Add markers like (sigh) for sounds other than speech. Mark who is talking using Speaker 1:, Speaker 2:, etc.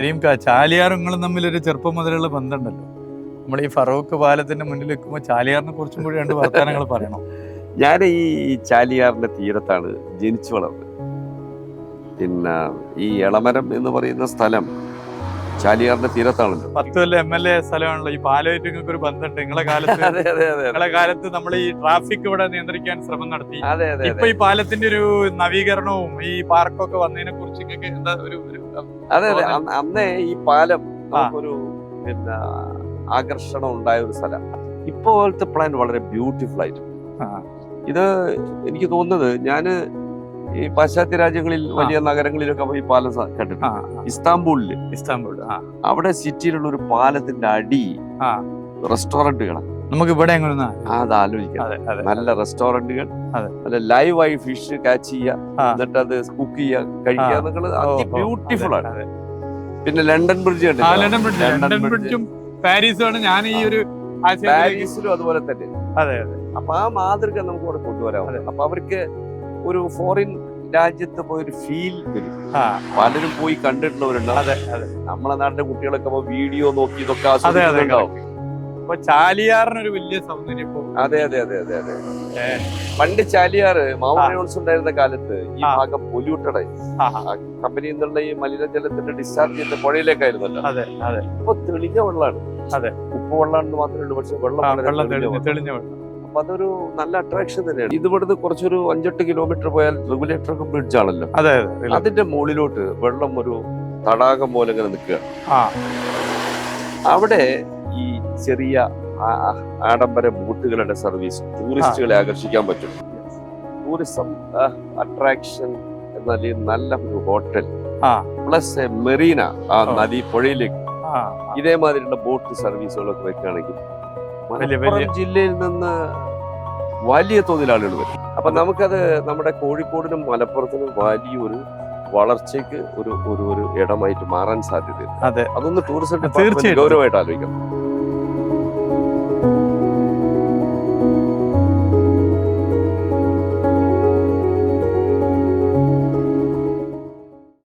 Speaker 1: ഇനിയും ചാലിയാറുങ്ങളും ഒരു ചെറുപ്പം മുതലുള്ള ബന്ധമുണ്ടല്ലോ. നമ്മൾ ഈ ഫറൂഖ് പാലത്തിന്റെ മുന്നിൽ നിൽക്കുമ്പോൾ ചാലിയാറിനെ കുറിച്ചും കൂടി രണ്ട് വർത്തമാനങ്ങൾ പറയണം.
Speaker 2: ഞാൻ ഈ ചാലിയാറിന്റെ തീരത്താണ് ജനിച്ചു വളർന്നത്. പിന്നെ ഈ എളമരം എന്ന് പറയുന്ന സ്ഥലം ചാലിയാറിന്റെ തീരത്താണല്ലോ.
Speaker 1: പത്ത് കൊല്ലം എം എൽ എ സ്ഥലമാണല്ലോ. ഈ പാലമായിട്ട് നിങ്ങൾക്ക് ഒരു ബന്ധമുണ്ട്. നിങ്ങളെ കാലത്ത് (laughs)
Speaker 2: അതെ അതെ അതെ
Speaker 1: നിങ്ങളെ കാലത്ത് നമ്മൾ ഈ ട്രാഫിക് ഇവിടെ നിയന്ത്രിക്കാൻ ശ്രമം നടത്തി.
Speaker 2: അതെ അതെ
Speaker 1: ഇപ്പൊ ഈ പാലത്തിന്റെ ഒരു നവീകരണവും ഈ പാർക്കൊക്കെ വന്നതിനെ കുറിച്ച് നിങ്ങൾക്ക് എന്താ ഒരു ഒരു
Speaker 2: അതെ അതെ. അന്ന് അന്നേ ഈ പാലം ഒരു പിന്നെ ആകർഷണം ഉണ്ടായ ഒരു സ്ഥലം. ഇപ്പോഴത്തെ പ്ലാൻ വളരെ ബ്യൂട്ടിഫുൾ ആയിട്ട്. ഇത് എനിക്ക് തോന്നുന്നത് ഞാൻ ഈ പാശ്ചാത്യ രാജ്യങ്ങളിൽ വലിയ നഗരങ്ങളിലൊക്കെ പോയി പാലം സ-
Speaker 1: ആ,
Speaker 2: കണ്ടിട്ടുണ്ട്
Speaker 1: ആ,
Speaker 2: ഇസ്താംബൂളിൽ.
Speaker 1: ഇസ്താംബുൾ
Speaker 2: അവിടെ സിറ്റിയിലുള്ള ഒരു പാലത്തിന്റെ അടി. റെസ്റ്റോറന്റുകളാണ്
Speaker 1: നമുക്ക് ഇവിടെ
Speaker 2: അത് ആലോചിക്കാം നല്ല റെസ്റ്റോറന്റുകൾ. നല്ല ലൈവായി ഫിഷ് കാച്ച് ചെയ്യുക എന്നിട്ട് അത് കുക്ക് ചെയ്യുക കഴിക്കുക
Speaker 1: നിങ്ങൾ
Speaker 2: എന്നുള്ളത് ബ്യൂട്ടിഫുൾ ആണ്. പിന്നെ London bridge
Speaker 1: London bridge
Speaker 2: London ബ്രിഡ്ജും
Speaker 1: പാരീസും ഞാൻ ഈ ഒരു
Speaker 2: പാരീസിലും അതുപോലെ തന്നെ.
Speaker 1: അതെ അതെ.
Speaker 2: അപ്പൊ ആ മാതൃക നമുക്ക് അവിടെ കൊണ്ടുവരാം. അപ്പൊ അവർക്ക് ഒരു ഫോറിൻ രാജ്യത്ത് പോയി ഒരു ഫീൽ വരും പലരും പോയി കണ്ടിട്ടുള്ളവരുണ്ട്.
Speaker 1: അതെ അതെ.
Speaker 2: നമ്മളെ നാട്ടിലെ കുട്ടികളൊക്കെ വീഡിയോ നോക്കി ഇതൊക്കെ ആസ്വദിക്കുന്നുണ്ടാവും.
Speaker 1: അപ്പൊ ചാലിയാറിനൊരു വലിയ സൗന്ദര്യം
Speaker 2: അതെ അതെ അതെ അതെ അതെ. പണ്ട് ചാലിയാറ് മൗണ്ട് ഉണ്ടായിരുന്ന കാലത്ത് ഈ ഭാഗം പൊല്യൂട്ടഡ്
Speaker 1: കമ്പനി
Speaker 2: കമ്പനിയിൽ നിന്നുള്ള ഈ മലിനജലത്തിന്റെ ഡിസ്ചാർജ് ചെയ്ത പുഴയിലേക്കായിരുന്നല്ലോ
Speaker 1: അതെ അതെ.
Speaker 2: ഇപ്പൊ തെളിഞ്ഞ വെള്ളമാണ്
Speaker 1: അതെ.
Speaker 2: ഉപ്പ് വെള്ളമാണെന്ന് മാത്രമേ ഉള്ളൂ പക്ഷെ വെള്ളം തെളിഞ്ഞ വെള്ളം. അതൊരു നല്ല അട്രാക്ഷൻ തന്നെയാണ്. ഇതിവിടുന്ന് കുറച്ചൊരു അഞ്ചെട്ട് കിലോമീറ്റർ പോയാൽ റെഗുലേറ്റർ ബ്രിഡ്ജ് ആണല്ലോ.
Speaker 1: അതെ അതെ
Speaker 2: അതിന്റെ മുകളിലോട്ട് വെള്ളം ഒരു തടാകം പോലെ ഇങ്ങനെ നിൽക്കുക. അവിടെ ഈ ചെറിയ ആഡംബര ബോട്ടുകളുടെ സർവീസ് ടൂറിസ്റ്റുകളെ ആകർഷിക്കാൻ പറ്റും. ടൂറിസം അട്രാക്ഷൻ എന്നാൽ നല്ല ഒരു ഹോട്ടൽ. പ്ലസ് മെറീന ആ നദി പുഴയിലേക്ക് ഇതേമാതിരിയുള്ള ബോട്ട് സർവീസുകളൊക്കെ വെക്കുകയാണെങ്കിൽ മലപ്പുറം ജില്ലയിൽ നിന്ന് വലിയ തോതിൽ ആളുകൾ വരും. അപ്പൊ നമുക്കത് നമ്മുടെ കോഴിക്കോടിനും മലപ്പുറത്തിനും വലിയൊരു വളർച്ചയ്ക്ക് ഒരു ഒരു ഒരു ഇടമായിട്ട് മാറാൻ സാധ്യതയുണ്ട്.
Speaker 1: അതെ.
Speaker 2: അതൊന്ന് ടൂറിസം. ഗൗരവമായിട്ട് ആലോചിക്കണം